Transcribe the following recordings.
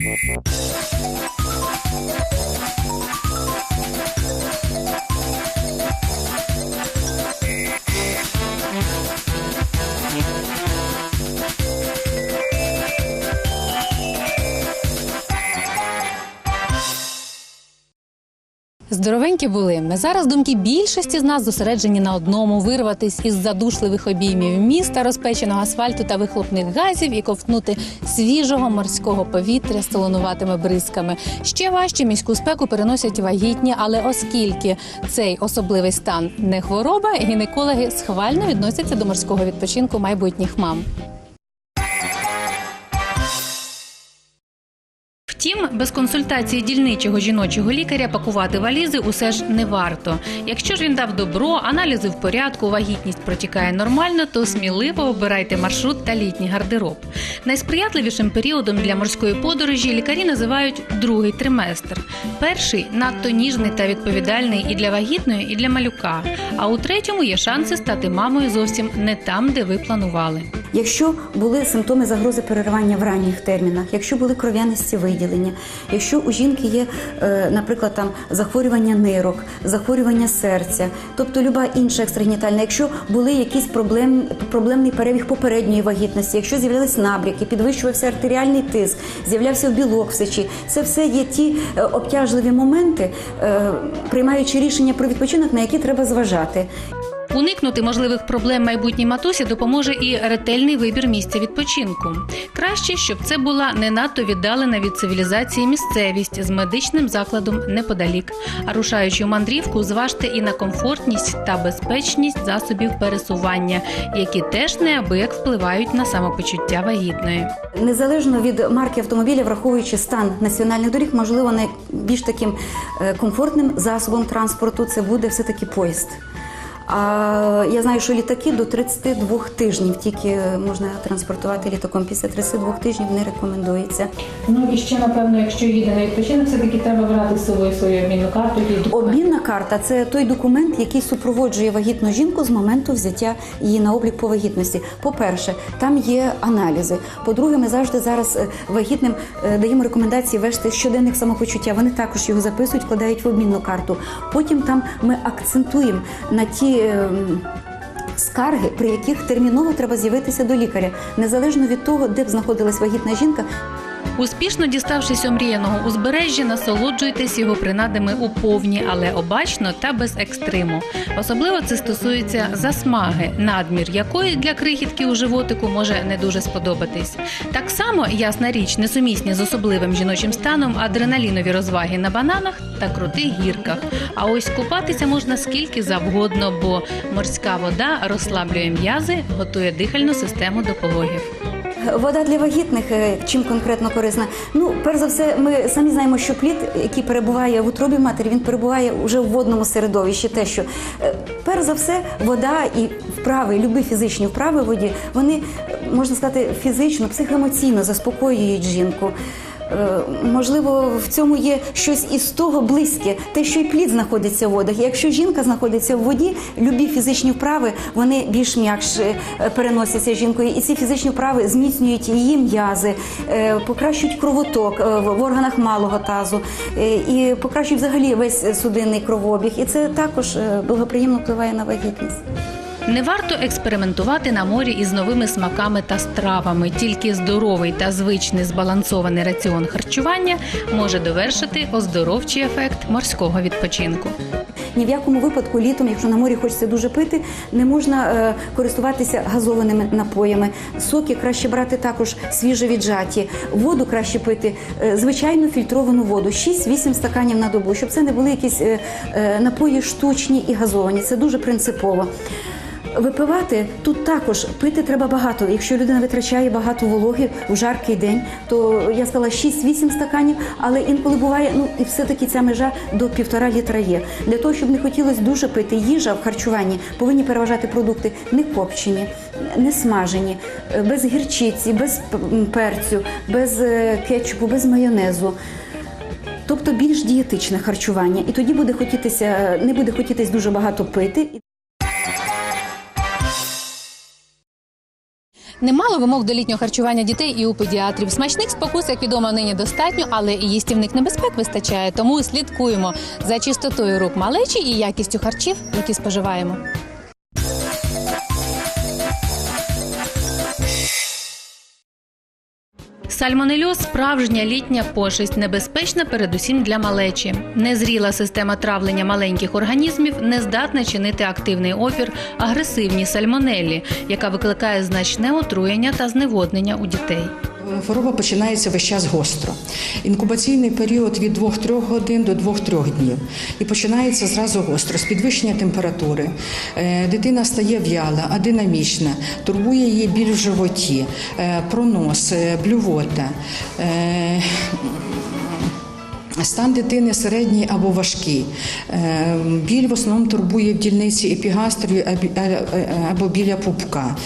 He Здоровенькі були. Зараз думки більшості з нас зосереджені на одному вирватись із задушливих обіймів міста, розпеченого асфальту та вихлопних газів і ковтнути свіжого морського повітря з солонуватими бризками. Ще важче міську спеку переносять вагітні, але оскільки цей особливий стан не хвороба, гінекологи схвально відносяться до морського відпочинку майбутніх мам. Втім, без консультації дільничого жіночого лікаря пакувати валізи усе ж не варто. Якщо ж він дав добро, аналізи в порядку, вагітність протікає нормально, то сміливо обирайте маршрут та літній гардероб. Найсприятливішим періодом для морської подорожі лікарі називають другий триместр. Перший надто ніжний та відповідальний і для вагітної, і для малюка. А у третьому є шанси стати мамою зовсім не там, де ви планували. Якщо були симптоми загрози переривання в ранніх термінах, якщо були кров'янисті виділення, якщо у жінки є, е, наприклад, там захворювання нирок, захворювання серця, тобто люба інша екстрагенітальна, якщо були якісь проблем, проблемний перебіг попередньої вагітності, якщо з'являлись набряки, підвищувався артеріальний тиск, з'являвся білок в сечі, це все є ті е, обтяжливі моменти, е, приймаючи рішення про відпочинок, на які треба зважати. Уникнути можливих проблем майбутній матусі допоможе і ретельний вибір місця відпочинку. Краще, щоб це була не надто віддалена від цивілізації місцевість з медичним закладом неподалік. А рушаючи мандрівку, зважте і на комфортність та безпечність засобів пересування, які теж неабияк впливають на самопочуття вагітної. Незалежно від марки автомобіля, враховуючи стан національних доріг, можливо, найбільш таким е, комфортним засобом транспорту це буде все-таки поїзд. А я знаю, що літаки до 32 тижнів тільки можна транспортувати літаком. Після 32 тижнів не рекомендується. Ну і ще напевно, якщо їде на відпочинок, все таки треба брати з собою свою обмінну карту. Обмінна карта це той документ, який супроводжує вагітну жінку з моменту взяття її на облік по вагітності. По-перше, там є аналізи. По-друге, ми завжди зараз е, вагітним е, даємо рекомендації вести щоденник самопочуття. Вони також його записують, вкладають в обмінну карту. Потім там ми акцентуємо на ті. Ем, Скарги, при яких терміново треба з'явитися до лікаря, незалежно від того, де б знаходилась вагітна жінка, Успішно діставшись омріяного узбережжя, насолоджуйтесь його принадами у повні, але обачно та без екстриму. Особливо це стосується засмаги, надмір якої для крихітки у животику може не дуже сподобатись. Так само, ясна річ, несумісні з особливим жіночим станом адреналінові розваги на бананах та крутих гірках. А ось купатися можна скільки завгодно, бо морська вода розслаблює м'язи, готує дихальну систему до пологів. Вода для вагітних е, чим конкретно корисна? Ну, перш за все, ми самі знаємо, що плід, який перебуває в утробі матері, він перебуває вже в водному середовищі. Те, що е, перш за все, вода і вправи, любі фізичні вправи в воді, вони можна сказати фізично, психоемоційно заспокоюють жінку. Е, Можливо, в цьому є щось із того близьке, те, що і плід знаходиться в водах. Якщо жінка знаходиться в воді, любі фізичні вправи вони більш м'якше переносяться жінкою, і ці фізичні вправи зміцнюють її м'язи, е, покращують кровоток е, в органах малого тазу і покращують взагалі весь судинний кровообіг. І це також благоприємно впливає на вагітність. Не варто експериментувати на морі із новими смаками та стравами. Тільки здоровий та звичний збалансований раціон харчування може довершити оздоровчий ефект морського відпочинку. Ні в якому випадку літом, якщо на морі хочеться дуже пити, не можна е, користуватися газованими напоями. Соки краще брати також свіже віджаті. Воду краще пити, е, звичайну фільтровану воду, 6-8 стаканів на добу, щоб це не були якісь е, е, напої штучні і газовані. Це дуже принципово. Випивати тут також пити треба багато. Якщо людина витрачає багато вологи в жаркий день, то я сказала 6-8 стаканів, але інколи буває, ну і все-таки ця межа до півтора літра є. Для того, щоб не хотілося дуже пити, їжа в харчуванні повинні переважати продукти не копчені, не смажені, е, без гірчиці, без перцю, без е, кетчупу, без майонезу. Тобто більш дієтичне харчування, і тоді буде хотітися, не буде хотітись дуже багато пити. Немало вимог до літнього харчування дітей і у педіатрів. Смачних спокус, як відомо, нині достатньо, але і їстівних небезпек вистачає. Тому слідкуємо за чистотою рук малечі і якістю харчів, які споживаємо. Сальмонельоз – справжня літня пошесть, небезпечна передусім для малечі. Незріла система травлення маленьких організмів не здатна чинити активний опір агресивній сальмонеллі, яка викликає значне отруєння та зневоднення у дітей. Хвороба починається весь час гостро. Інкубаційний період від 2-3 годин до 2-3 днів. І починається зразу гостро, з підвищення температури. Е, Дитина стає в'яла, адинамічна, турбує її біль в животі, е, пронос, е, блювота. Стан дитини середній або важкий. Біль в основному турбує в дільниці епігастрію або біля пупка.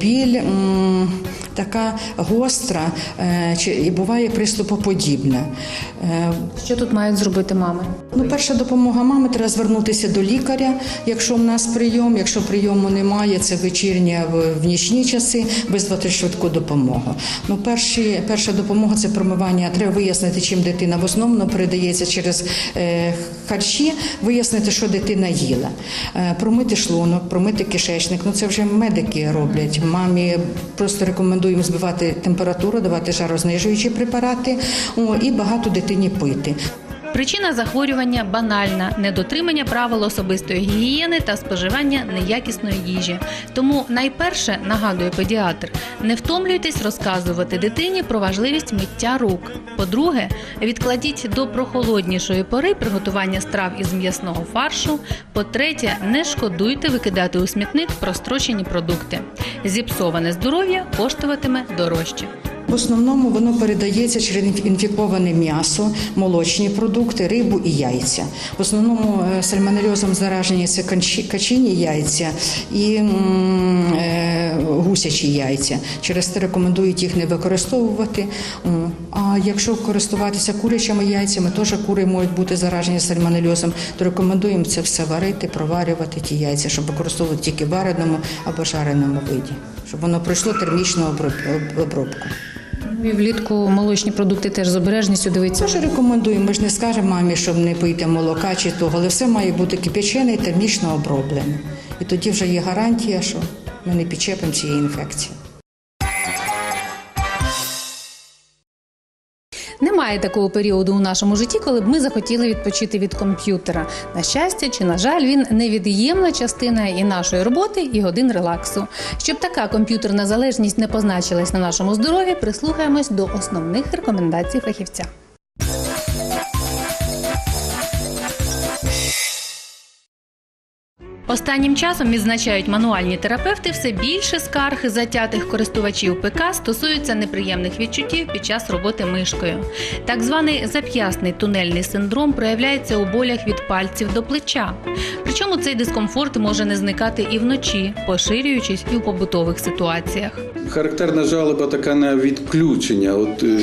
Біль така гостра е, чи- і буває приступоподібна. Е, Що тут мають зробити мами? Ну, перша допомога мами треба звернутися до лікаря, якщо в нас прийом. Якщо прийому немає, це вечірня в, нічні часи, визвати швидку допомогу. Ну, перші, перша допомога це промивання. Треба вияснити, чим дитина в основному передається через е, харчі, вияснити, що дитина їла. Промити шлунок, промити кишечник. Ну це вже медики роблять. Мамі просто рекомендуємо збивати температуру, давати жарознижуючі препарати о, і багато дитині пити. Причина захворювання банальна недотримання правил особистої гігієни та споживання неякісної їжі. Тому найперше нагадує педіатр: не втомлюйтесь розказувати дитині про важливість миття рук. По-друге, відкладіть до прохолоднішої пори приготування страв із м'ясного фаршу. По-третє, не шкодуйте викидати у смітник прострочені продукти. Зіпсоване здоров'я коштуватиме дорожче. В основному воно передається через інфіковане м'ясо, молочні продукти, рибу і яйця. В основному е, сальмонельозом заражені це качині яйця і е, гусячі яйця. Через це рекомендують їх не використовувати. А якщо користуватися курячими яйцями, теж кури можуть бути заражені сальмонельозом, то рекомендуємо це все варити, проварювати ті яйця, щоб використовувати тільки вареному або жареному виді, щоб воно пройшло термічну оброб- обробку. І влітку молочні продукти теж з обережністю дивиться. Теж рекомендуємо. Ми ж не скажемо мамі, щоб не пити молока чи того, але все має бути кипячене і термічно оброблене. І тоді вже є гарантія, що ми не підчепимо цієї інфекції. Немає такого періоду у нашому житті, коли б ми захотіли відпочити від комп'ютера. На щастя чи на жаль, він невід'ємна частина і нашої роботи, і годин релаксу. Щоб така комп'ютерна залежність не позначилась на нашому здоров'ї, прислухаємось до основних рекомендацій фахівця. Останнім часом відзначають мануальні терапевти все більше скарг затятих користувачів ПК стосуються неприємних відчуттів під час роботи мишкою. Так званий зап'ясний тунельний синдром проявляється у болях від пальців до плеча. Причому цей дискомфорт може не зникати і вночі, поширюючись і в побутових ситуаціях. Характерна жалоба така на відключення. От е,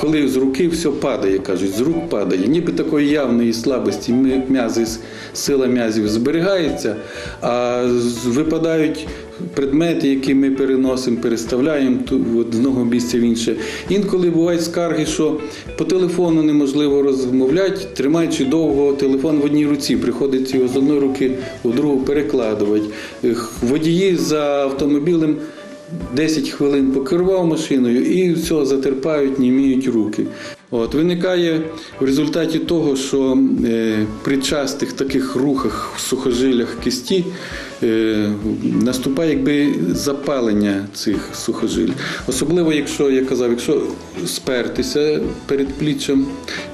коли з руки все падає, кажуть, з рук падає, ніби такої явної слабості м'язи, сила м'язів зберігається, а випадають предмети, які ми переносимо, переставляємо з одного місця в інше. Інколи бувають скарги, що по телефону неможливо розмовляти, тримаючи довго телефон в одній руці, приходиться його з одної руки у другу перекладувати. Водії за автомобілем 10 хвилин покерував машиною і все, затерпають, німіють руки. От, виникає в результаті того, що е, при частих таких рухах в сухожилях кисті е, наступає якби запалення цих сухожиль. Особливо, якщо я казав, якщо спертися перед пліччям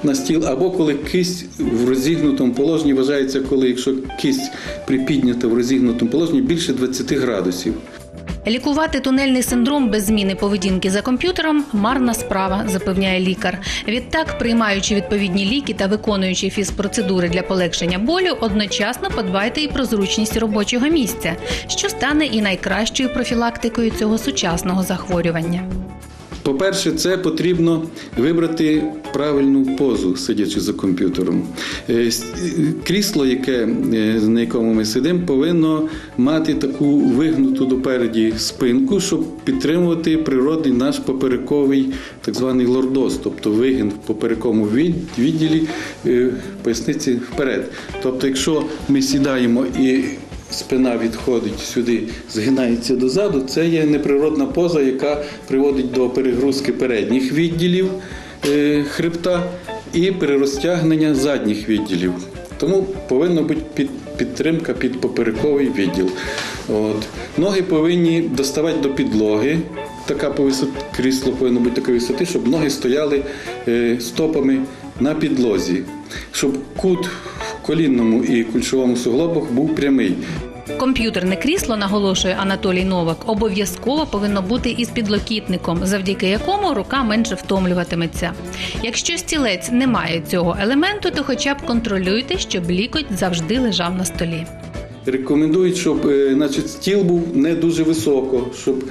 на стіл, або коли кисть в розігнутому положенні вважається, коли якщо кисть припіднята в розігнутому положенні більше 20 градусів. Лікувати тунельний синдром без зміни поведінки за комп'ютером марна справа, запевняє лікар. Відтак, приймаючи відповідні ліки та виконуючи фізпроцедури для полегшення болю, одночасно подбайте і про зручність робочого місця, що стане і найкращою профілактикою цього сучасного захворювання. По-перше, це потрібно вибрати правильну позу, сидячи за комп'ютером. Е, Крісло, яке, е, на якому ми сидимо, повинно мати таку вигнуту допереді спинку, щоб підтримувати природний наш поперековий так званий лордоз, тобто вигін в поперековому від- відділі е, поясниці вперед. Тобто, якщо ми сідаємо і спина відходить сюди, згинається дозаду, це є неприродна поза, яка приводить до перегрузки передніх відділів е, хребта і перерозтягнення задніх відділів. Тому повинна бути під, підтримка під поперековий відділ. От. Ноги повинні доставати до підлоги. Така по висоті, крісло повинно бути такої висоти, щоб ноги стояли е, стопами на підлозі, щоб кут колінному і кульшовому суглобах був прямий. Комп'ютерне крісло, наголошує Анатолій Новак, обов'язково повинно бути із підлокітником, завдяки якому рука менше втомлюватиметься. Якщо стілець не має цього елементу, то хоча б контролюйте, щоб лікоть завжди лежав на столі. Рекомендують, щоб е, значить, стіл був не дуже високо, щоб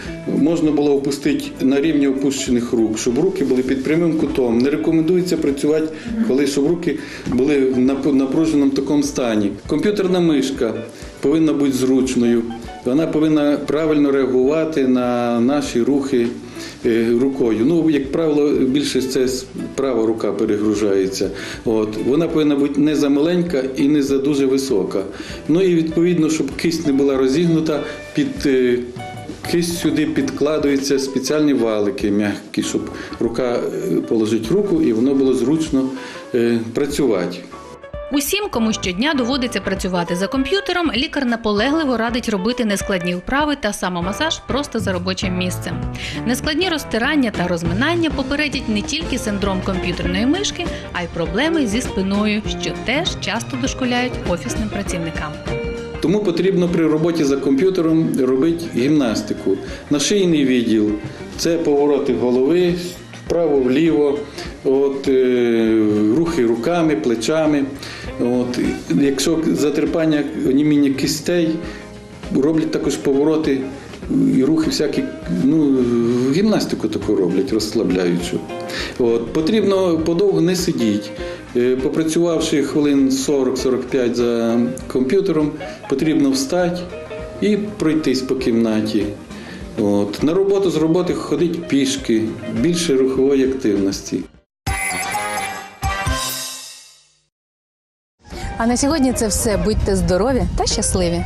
можна було опустити на рівні опущених рук, щоб руки були під прямим кутом. Не рекомендується працювати, коли щоб руки були в нап- напруженому такому стані. Комп'ютерна мишка повинна бути зручною. Вона повинна правильно реагувати на наші рухи рукою. Ну, як правило, більше це права рука перегружається. От. Вона повинна бути не за маленька і не за дуже висока. Ну і відповідно, щоб кисть не була розігнута, під е, кисть сюди підкладуються спеціальні валики м'які, щоб рука е, положить руку і воно було зручно е, працювати. Усім, кому щодня доводиться працювати за комп'ютером, лікар наполегливо радить робити нескладні вправи та самомасаж просто за робочим місцем. Нескладні розтирання та розминання попередять не тільки синдром комп'ютерної мишки, а й проблеми зі спиною, що теж часто дошкуляють офісним працівникам. Тому потрібно при роботі за комп'ютером робити гімнастику. На шийний відділ це повороти голови вправо-вліво, от, е, рухи руками, плечами. От, якщо затерпання оніміння кистей, роблять також повороти і рухи всякі, ну, гімнастику таку роблять, розслабляючу. От, потрібно подовго не сидіти. Е, Попрацювавши хвилин 40-45 за комп'ютером, потрібно встати і пройтись по кімнаті. От. На роботу з роботи ходить пішки, більше рухової активності. А на сьогодні це все. Будьте здорові та щасливі!